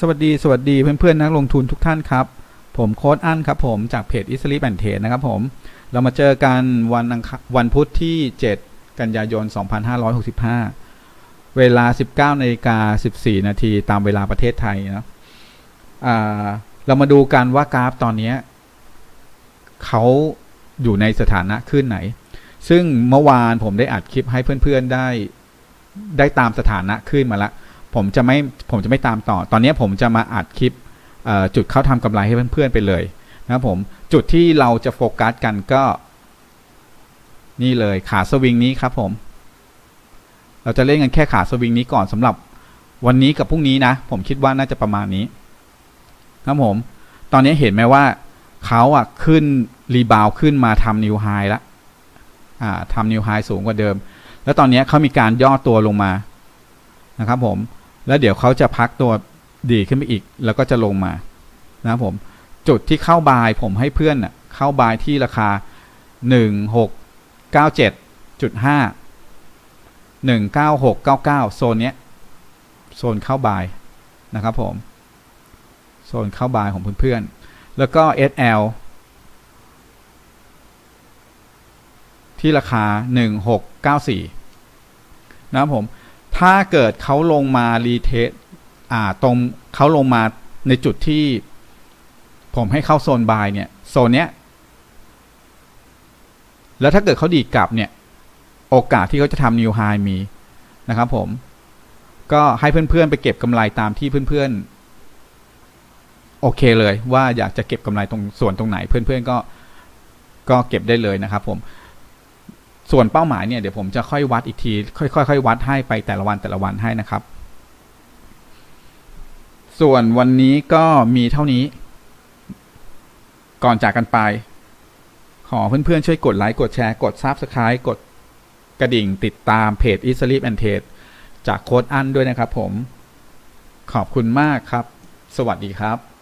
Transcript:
สวัสดีสวัสดีเพื่อนๆนักลงทุนทุกท่านครับ ผมโค้ดอั้นครับผมจากเพจ i s l e e p and Trade นะครับผมเรามาเจอกันวันอังคารวันพุธที่ 7 กันยายน 2565 เวลา 19นาฬิกา14 นาทีตามเวลาประเทศไทยนะเรามาดูกันว่ากราฟตอนนี้เขาอยู่ในสถานะขึ้นไหน ซึ่งเมื่อวานผมได้อัดคลิปให้เพื่อนๆได้ได้ตามสถานะขึ้นมาละ ผมจะไม่ผมจะไม่ตามต่อ ตอนนี้ผมจะมาอัดคลิปจุดเข้าทำกำไรให้เพื่อนๆไปเลยนะครับผมจุดที่เราจะโฟกัสกันก็ นี่เลยขาสวิงนี้ครับผม เราจะเล่นกันแค่ขาสวิงนี้ก่อนสำหรับวันนี้กับพรุ่งนี้นะ ผมคิดว่าน่าจะประมาณนี้ครับผม ตอนนี้เห็นไหมว่าเขาอะขึ้นรีบาวขึ้นมาทำนิวไฮแล้วอ่าทำนิวไฮสูงกว่าเดิม แล้วตอนนี้เขามีการย่อตัวลงมานะครับผม แล้วเดี๋ยวเขาจะพักตัวดีขึ้นไปอีก แล้วก็จะลงมานะครับผม จุดที่เข้าบายผมให้เพื่อนน่ะเข้าบายที่ราคาหนึ่งหกเก้าเจ็ดจุดห้าหนึ่งเก้าหกเก้าเก้าโซนเนี้ย โซนเข้าบายนะครับผม โซนเข้าบายของเพื่อนๆ แล้วก็ SL ที่ราคา 1694 นะครับผม ถ้าเกิดเขาลงมารีเทสอ่าตรงเขาลงมาในจุดที่ ผมให้เข้าโซนบายเนี่ยโซนเนี้ย แล้วถ้าเกิดเขาดีกลับเนี่ย โอกาสที่เขาจะทำนิวไฮมีนะครับผม ก็ให้เพื่อนๆ ไปเก็บกำไรตามที่เพื่อนๆ โอเคเลยว่าอยากจะเก็บกำไรตรงส่วนตรงไหนเพื่อนๆก็ก็เก็บได้เลยนะครับผม ส่วนเป้าหมายเนี่ยเดี๋ยวผมจะค่อยวัดอีกที ค่อยๆวัดให้ไปแต่ละวันแต่ละวันให้นะครับ ส่วนวันนี้ก็มีเท่านี้ ก่อนจากกันไป ขอเพื่อนๆช่วยกดไลค์กดแชร์กด Subscribe กดกระดิ่งติดตามเพจ e s l e e p and Trade จากโค้ดอันด้วยนะครับผม ขอบคุณมากครับ สวัสดีครับ